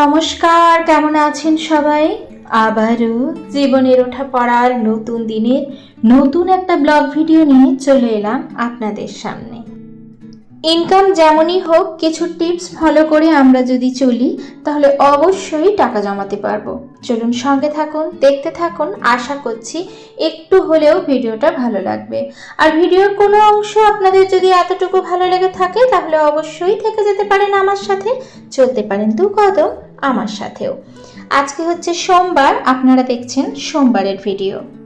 নমস্কার, কেমন আছেন সবাই? আবারও জীবনের ওঠা পড়ার নতুন দিনের নতুন একটা ব্লগ ভিডিও নিয়ে চলে এলাম আপনাদের সামনে। ইনকাম যেমনই হোক, কিছু টিপস ফলো করে আমরা যদি চলি, তাহলে অবশ্যই টাকা জমাতে পারব। চলুন সঙ্গে থাকুন, দেখতে থাকুন, আশা করছি একটু হলেও ভিডিওটা ভালো লাগবে। আর ভিডিওর কোনো অংশ আপনাদের যদি এতটুকু ভালো লেগে থাকে, তাহলে অবশ্যই থেকে যেতে পারেন আমার সাথে, চলতে পারেন দু কদম আমার সাথেও। আজকে হচ্ছে সোমবার, আপনারা দেখছেন সোমবারের ভিডিও।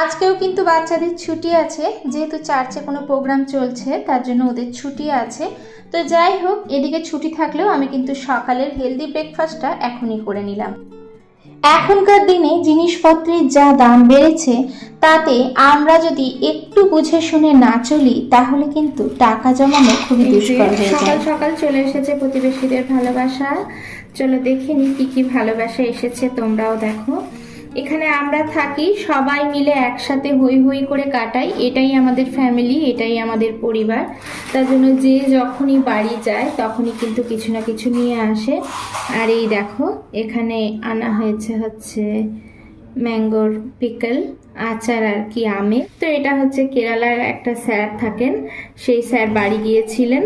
আজকেও কিন্তু বাচ্চাদের ছুটি আছে যেহেতু চার্চে কোনো প্রোগ্রাম চলছে তার জন্য ওদের ছুটি আছে। তো যাই হোক এদিকে ছুটি থাকলেও আমি কিন্তু সকালের হেলদি ব্রেকফাস্টটা এখনই করে নিলাম। এখনকার দিনে জিনিসপত্রের যা দাম বেড়েছে তাতে আমরা যদি একটু বুঝে শুনে না চলি তাহলে কিন্তু টাকা জমানো খুবই দুষ্কর হয়ে সকাল সকাল চলে এসেছে প্রতিবেশীদের ভালোবাসা। চলো দেখে নি কি কি ভালোবাসা এসেছে তোমরাও দেখো। এখানে আমরা থাকি, সবাই মিলে একসাথে হই হই করে কাটাই। এটাই আমাদের ফ্যামিলি এটাই আমাদের পরিবার। তার জন্য যে যখনই বাড়ি যায়, তখনই কিন্তু কিছু না কিছু নিয়ে আসে। আর এই দেখো, এখানে আনা হয়েছে হচ্ছে ম্যাঙ্গোর পিকল, আচার আর কি আমে। তো এটা হচ্ছে কেরালার একটা স্যার থাকেন, সেই স্যার বাড়ি গিয়েছিলেন।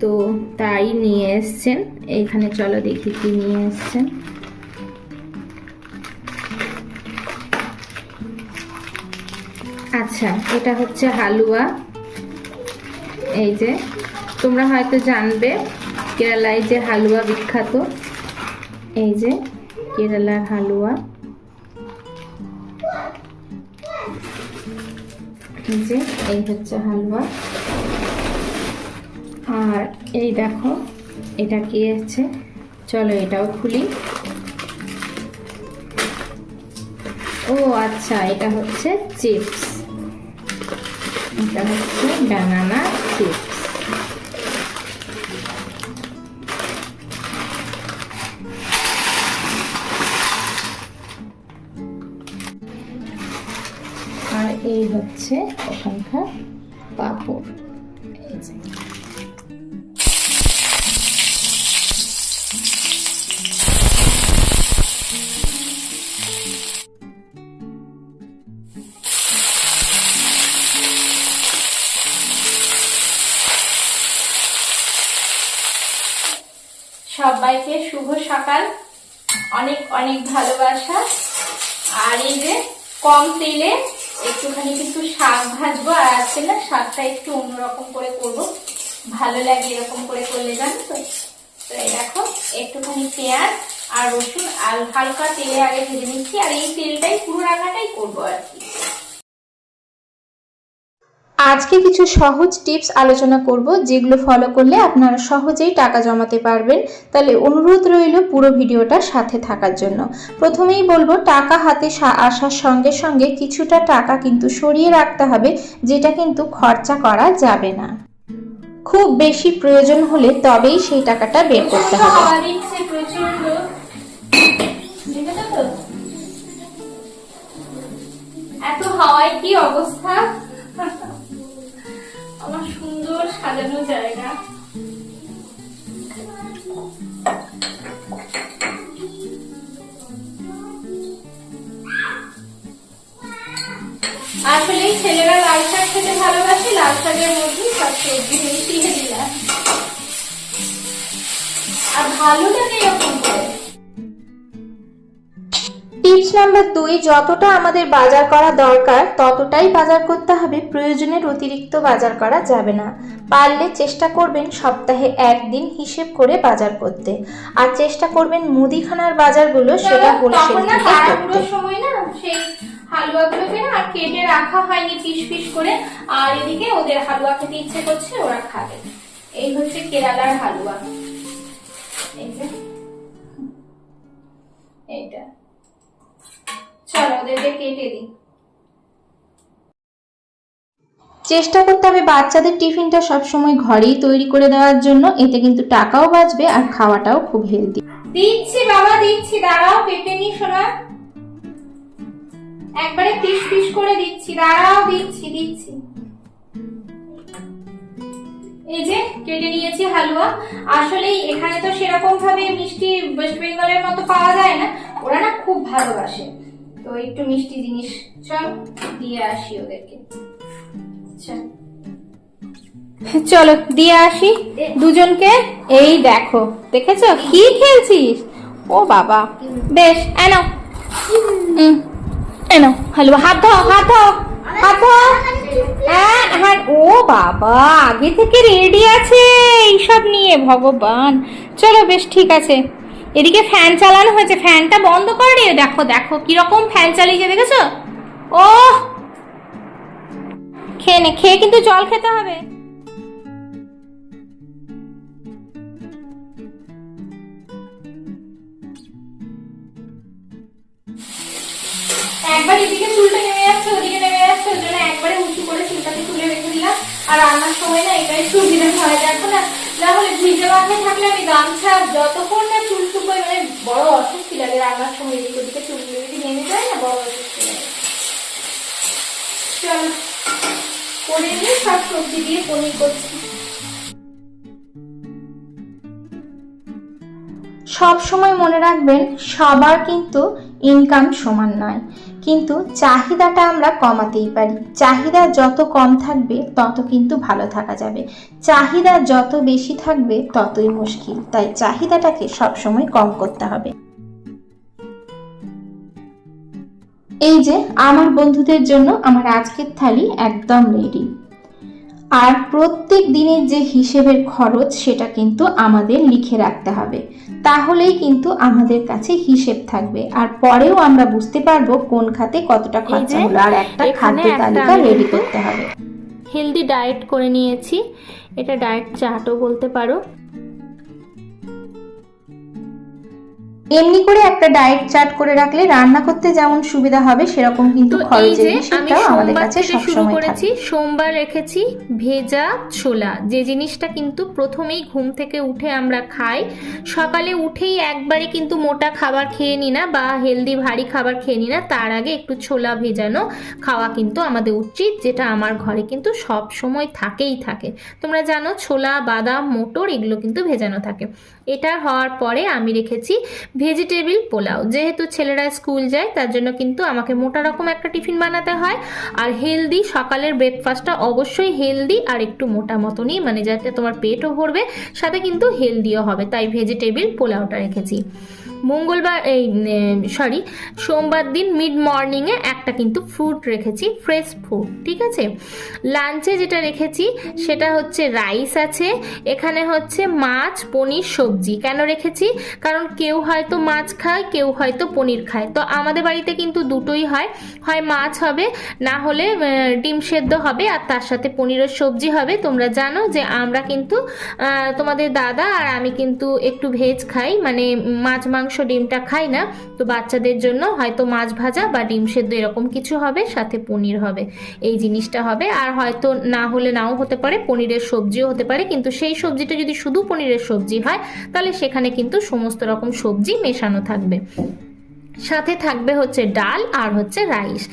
তো তাই নিয়ে এসছেন। এইখানে চলো দেখি কি নিয়ে এসছেন। আচ্ছা এটা হচ্ছে হালুয়া। এই যে, তোমরা হয়তো জানবে, কেরালায় যে হালুয়া বিখ্যাত, এই যে, কেরালার হালুয়া। এই যে, এই হচ্ছে হালুয়া। আর এই দেখো, এটা কি আছে? চলো এটাও খুলি। ও আচ্ছা এটা হচ্ছে চিপস। এটা হচ্ছে ব্যানানা চিপস আর এই হচ্ছে ওখানকার পাপড় সবাইকে শুভ সকাল। অনেক অনেক ভালোবাসা। আর এই যে কম তেলে একটুখানি কিন্তু শাক ভাজবো, আর আজকে না শাকটা একটু অন্যরকম করে করব। ভালো লাগে এরকম করে করলে, জানো তো? তো এই দেখো, একটুখানি পেঁয়াজ আর রসুন আর হালকা তেলে আগে ভেজে নিচ্ছি, আর এই তেলটাই পুরো রান্নাটাই করব আর কি। আজকে কিছু সহজ টিপস আলোচনা করব, যেগুলো ফলো করলে আপনারা সহজেই টাকা জমাতে পারবেন। তাহলে অনুরোধ রইল পুরো ভিডিওটা সাথে থাকার জন্য। প্রথমেই বলব, টাকা হাতে আসার সঙ্গে সঙ্গে কিছুটা টাকা কিন্তু সরিয়ে রাখতে হবে, যেটা কিন্তু খরচা করা যাবে না। খুব বেশি প্রয়োজন হলে তবেই সেই টাকাটা বের করতে হবে। এত হাওয়ায় কি অবস্থা? সাজানো জায়গা। আসলে ছেলেরা লাল শাক খেতে ভালোবাসে, লাল শাকের মধ্যে সব সবজি মিশিয়ে দিলাম। আর ভালো লাগে এরকম করে? টিপস নাম্বার দুই যতটা আমাদের বাজার করা দরকার ততটাই বাজার করতে হবে। প্রয়োজনের অতিরিক্ত বাজার করা যাবে না। পারলে চেষ্টা করবেন সপ্তাহে একদিন হিসেব করে বাজার করতে। আর চেষ্টা করবেন মুদিখানার বাজারগুলো সেটা হোলসেল থেকে সময় না সেই হালুয়াগুলোকে না আর কেটে রাখা হয়নি পিস পিস করে। আর এদিকে ওদের হালুয়া খেতে ইচ্ছে করছে ওরা খাবে। এই হচ্ছে কেরালার হালুয়া। এই যে। চলো ওদেরকে কেটে দিই। চেষ্টা করতে হবে বাচ্চাদের টিফিনটা সবসময় ঘরেই তৈরি করে দেওয়ার জন্য। এতে কিন্তু টাকাও বাঁচবে আর খাওয়াটাও খুব হেলদি দিচ্ছি বাবা দিচ্ছি। দাঁড়াও কেটে নি শোনা একবারে পিস পিস করে দিচ্ছি। দাঁড়াও দিচ্ছি দিচ্ছি। এই যে কেটে নিয়েছি হালুয়া। আসলে এখানে তো সেরকম ভাবে মিষ্টি ওয়েস্ট বেঙ্গলের মতো পাওয়া যায় না। ওরা না খুব ভালোবাসে। তো একটু মিষ্টি জিনিস চল দিয়ে আসি ওদেরকে। চল চলো দিয়ে আসি। দুজনকে এই দেখো দেখেছ? কি খেলছিস? ও বাবা। বেশ এনো। এনো হ্যালো হাত ধো হাত ধো হাত ধো হ্যাঁ হ্যাঁ ও বাবা আগে থেকে রেডি আছে এইসব নিয়ে ভগবান। চলো বেশ ঠিক আছে। এদিকে ফ্যান চালানো হয়েছে। ফ্যানটা বন্ধ করে দেখো দেখো, কীরকম ফ্যান চালিয়েছে, দেখেছ? ও খেয়ে নে, খেয়ে কিন্তু জল খেতে হবে। একবার আর রান্নার সময় না, এটাই সুবিধা হয়, দেখো না। না হলে ভিজে মাথায় থাকলে আমি গামছা যতক্ষণ না চুল বড় অসুস্থ লাগে রান্নার সময় এদিকে ওদিকে চুলগুলো যদি নেমে যায় না, বড় অসুস্থ লাগে চলো করে নিয়ে সব সবজি দিয়ে পনির করছি। সব সময় মনে রাখবেন, সবার কিন্তু ইনকাম সমান নয়। কিন্তু চাহিদাটা আমরা কমাতেই পারি। চাহিদা যত কম থাকবে, তত কিন্তু ভালো থাকা যাবে। চাহিদা যত বেশি থাকবে, ততই মুশকিল। তাই চাহিদাটাকে সবসময় কম করতে হবে। এই যে, আমার বন্ধুদের জন্য আমার আজকের থালি একদম রেডি আর প্রত্যেক দিনের যে হিসেবের খরচ সেটা কিন্তু আমাদের লিখে রাখতে হবে। তাহলেই কিন্তু আমাদের কাছে হিসেব থাকবে। আর পরেও আমরা বুঝতে পারব কোন খাতে কতটা খরচা হলো আর একটা খাদ্য তালিকা রেডি করতে হবে। হেলদি ডায়েট করে নিয়েছি। এটা ডায়েট চার্টও বলতে পারো। এমনি করে একটা ডায়েট চার্ট করে রাখলে রান্না করতে যেমন সুবিধা হবে সেরকম কিন্তু এই খরচের আমি আমাদের কাছে শুরু করেছি সোমবার রেখেছি ভেজা ছোলা। যে জিনিসটা কিন্তু প্রথমেই ঘুম থেকে উঠে আমরা খাই সকালে উঠেই একবারে কিন্তু মোটা খাবার খেয়ে নি না বা হেলদি ভারী খাবার খেয়ে নি না তার আগে একটু ছোলা ভেজানো খাওয়া কিন্তু আমাদের উচিত যেটা আমার ঘরে কিন্তু সব সময় থাকেই থাকে। তোমরা জানো ছোলা বাদাম মোটর এগুলো কিন্তু ভেজানো থাকে। এটা হওয়ার পরে আমি রেখেছি ভেজিটেবিল, পোলাও। যেহেতু ছেলেরা স্কুল যায়, তার জন্য কিন্তু আমাকে মোটা রকম একটা টিফিন বানাতে হয়। আর হেলদি, সকালের ব্রেকফাস্টটা অবশ্যই হেলদি আর একটু মোটা মতনই মানে যাতে তোমার পেটও ভরবে, সাথে কিন্তু হেলদিও হবে। তাই ভেজিটেবিল, পোলাওটা রেখেছি। মঙ্গলবার, এই সরি সোমবার দিন মিড মর্নিংয়ে একটা কিন্তু ফ্রুট রেখেছি ফ্রেশ ফ্রুট ঠিক আছে? লাঞ্চে যেটা রেখেছি, সেটা হচ্ছে রাইস আছে, এখানে হচ্ছে মাছ, পনির, সবজি। কেন রেখেছি? কারণ কেউ হয়তো মাছ খায়, কেউ হয়তো পনির খায়। তো আমাদের বাড়িতে কিন্তু দুটোই হয়। হয় মাছ হবে, না হলে ডিম সেদ্ধ হবে, আর তার সাথে পনিরের সবজি হবে। তোমরা জানো যে আমরা কিন্তু তোমাদের দাদা আর আমি কিন্তু একটু ভেজ খাই। মানে মাছ, মাংস ডিমটা খাই না, তো বাচ্চাদের জন্য হয়তো মাছ ভাজা বা ডিম সেদ্ধ এরকম কিছু হবে, সাথে পনির হবে। এই জিনিসটা হবে। আর হয়তো না হলে নাও হতে পারে, পনিরের সবজিও হতে পারে, কিন্তু সেই সবজিটা যদি শুধু পনিরের সবজি হয়, তাহলে সেখানে কিন্তু সমস্ত রকম সবজি মেশানো থাকবে। সাথে থাকবে হচ্ছে ডাল আর হচ্ছে রাইস।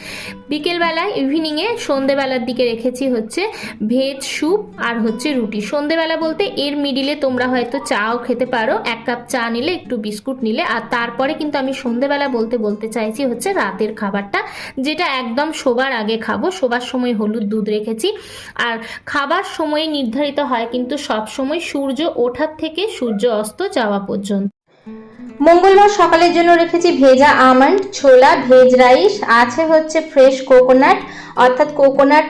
বিকেলবেলায় ইভিনিংয়ে সন্ধেবেলার দিকে রেখেছি হচ্ছে ভেজ স্যুপ আর হচ্ছে রুটি। সন্ধেবেলা বলতে এর মিডিলে তোমরা হয়তো চাও খেতে পারো, এক কাপ চা নিলে, একটু বিস্কুট নিলে। আর তারপরে কিন্তু আমি সন্ধেবেলা বলতে বলতে চাইছি হচ্ছে রাতের খাবারটা, যেটা একদম শোবার আগে খাব। শোবার সময় হলুদ দুধ রেখেছি। আর খাবার সময় নির্ধারিত হয় কিন্তু সব সময় সূর্য ওঠার থেকে সূর্য অস্ত যাওয়া পর্যন্ত। মঙ্গলবার সকালের জন্য রেখেছি ভেজা আমন্ড, ছোলা, ভেজ রাইস, আছে হচ্ছে ফ্রেশ কোকোনাট অর্থাৎ কোকোনাট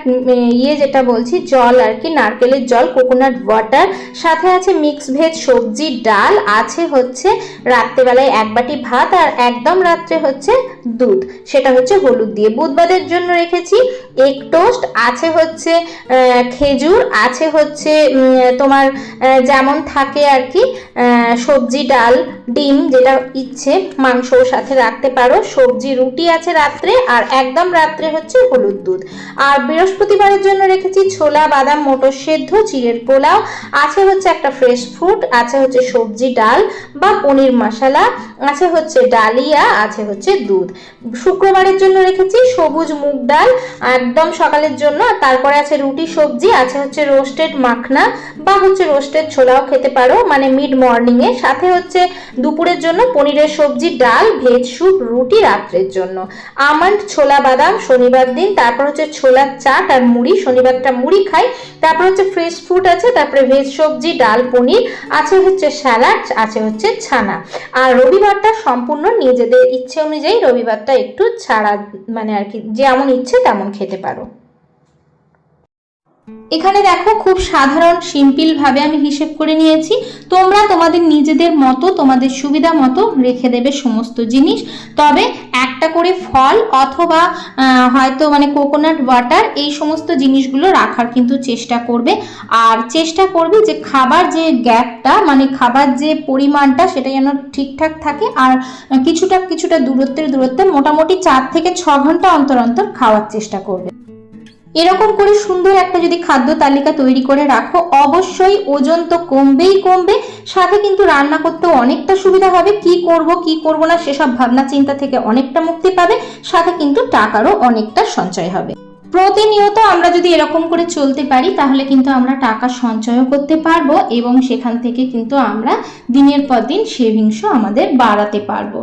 ইয়ে যেটা বলছি, জল আর কি, নারকেলের জল কোকোনাট ওয়াটার সাথে আছে মিক্স ভেজ সবজি, ডাল, আছে হচ্ছে রাত্রেবেলায় এক বাটি ভাত আর একদম রাত্রে হচ্ছে দুধ। সেটা হচ্ছে হলুদ দিয়ে। বুধবারের জন্য রেখেছি এগ টোস্ট আছে হচ্ছে খেজুর, আছে হচ্ছে তোমার যেমন থাকে আর কি সবজি, ডাল, ডিম যে যেটা ইচ্ছে মাংসর সাথে রাখতে পারো। সবজি, রুটি আছে রাত্রে আর একদম রাত্রে হচ্ছে হলুদ দুধ। আর বৃহস্পতিবারের জন্য রেখেছি ছোলা, বাদাম, মটর সেদ্ধ, চিড়ের পোলাও। আছে হচ্ছে একটা ফ্রেশ ফ্রুট আছে হচ্ছে সবজি, ডাল বা পনির মশলা, আছে হচ্ছে ডালিয়া, আছে হচ্ছে দুধ। শুক্রবারের জন্য রেখেছি সবুজ মুগ ডাল, একদম সকালের জন্য। আর তারপরে আছে রুটি, সবজি, আছে হচ্ছে রোস্টেড মাখনা বা হচ্ছে রোস্টেড ছোলাও খেতে পারো। মানে মিড মর্নিং এ সাথে হচ্ছে দুপুরের জন্য পনিরের সবজি, ডাল, ভেজ স্যুপ, রুটি রাত্রের জন্য। আমন্ড, ছোলা, বাদাম, শনিবার দিন, তারপর হচ্ছে ছোলার চাট আর মুড়ি। শনিবারটা মুড়ি খাই, তারপর হচ্ছে ফ্রেশ ফ্রুট আছে, তারপরে ভেজ সবজি, ডাল, পনির, আছে হচ্ছে স্যালাড আছে হচ্ছে ছানা। আর রবিবারটা সম্পূর্ণ নিজেদের ইচ্ছে অনুযায়ী রবিবারটা একটু ছাড়া মানে আর কি, যেমন ইচ্ছে তেমন খেতে পারো। এখানে দেখো খুব সাধারণ সিম্পল ভাবে আমি হিসেব করে নিয়েছি। তোমরা তোমাদের নিজেদের মতো, তোমাদের সুবিধা মতো রেখে দেবে সমস্ত জিনিস। তবে একটা করে ফল অথবা হয়তো মানে কোকোনাট ওয়াটার এই সমস্ত জিনিসগুলো রাখার কিন্তু চেষ্টা করবে। আর চেষ্টা করবে যে খাবার যে গ্যাপটা মানে খাবার যে পরিমাণটা, সেটা যেন ঠিকঠাক থাকে। আর কিছুটা কিছুটা দূরত্বের দূরত্বে মোটামুটি চার থেকে ছ ঘণ্টা অন্তর অন্তর খাওয়ার চেষ্টা করবে। এরকম করে সুন্দর একটা যদি খাদ্য তালিকা তৈরি করে রাখো, অবশ্যই ওজন তো কমবেই কমবে, সাথে কিন্তু রান্না করতেও অনেকটা সুবিধা হবে। কি করব কি করব না, সেসব ভাবনা চিন্তা থেকে অনেকটা মুক্তি পাবে, সাথে কিন্তু টাকারও অনেকটা সঞ্চয় হবে। প্রতিনিয়ত আমরা যদি এরকম করে চলতে পারি, তাহলে কিন্তু আমরা টাকা সঞ্চয়ও করতে পারব এবং সেখান থেকে কিন্তু আমরা দিনের পর দিন সেভিংসও আমাদের বাড়াতে পারব।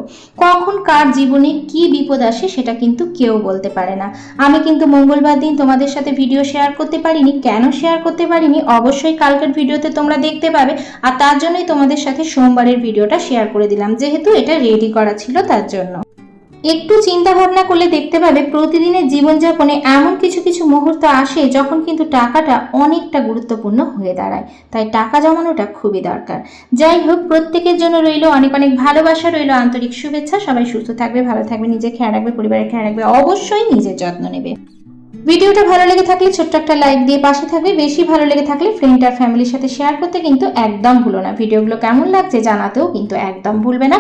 কখন কার জীবনে কি বিপদ আসে সেটা কিন্তু কেউ বলতে পারে না। আমি কিন্তু মঙ্গলবার দিন তোমাদের সাথে ভিডিও শেয়ার করতে পারিনি। কেন শেয়ার করতে পারিনি? অবশ্যই কালকের ভিডিওতে তোমরা দেখতে পাবে। আর তার জন্যই তোমাদের সাথে সোমবারের ভিডিওটা শেয়ার করে দিলাম। যেহেতু এটা রেডি করা ছিল তার জন্য। একটু চিন্তা ভাবনা করলে দেখতে পাবে প্রতিদিনের জীবনযাপনে এমন কিছু কিছু মুহূর্ত আসে যখন কিন্তু টাকাটা অনেকটা গুরুত্বপূর্ণ হয়ে দাঁড়ায়। তাই টাকা জমানোটা খুবই দরকার। যাই হোক, প্রত্যেকের জন্য রইল অনেক অনেক ভালোবাসা, রইল আন্তরিক শুভেচ্ছা। সবাই সুস্থ থাকবে, ভালো থাকবে, নিজের খেয়াল রাখবে, পরিবারের খেয়াল রাখবে, অবশ্যই নিজের যত্ন নেবে। ভিডিওটা ভালো লেগে থাকলে ছোট্ট একটা লাইক দিয়ে পাশে থাকবে। বেশি ভালো লেগে থাকলে ফ্রেন্ড আর ফ্যামিলির সাথে শেয়ার করতে কিন্তু একদম ভুলো না। ভিডিওগুলো কেমন লাগছে জানাতেও কিন্তু একদম ভুলবে না।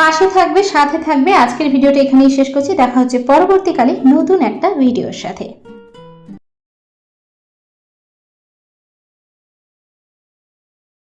পাশে থাকবে, সাথে থাকবে। আজকের ভিডিওটা এখানেই শেষ করছি। দেখা হচ্ছে পরবর্তীকালে নতুন একটা ভিডিওর সাথে।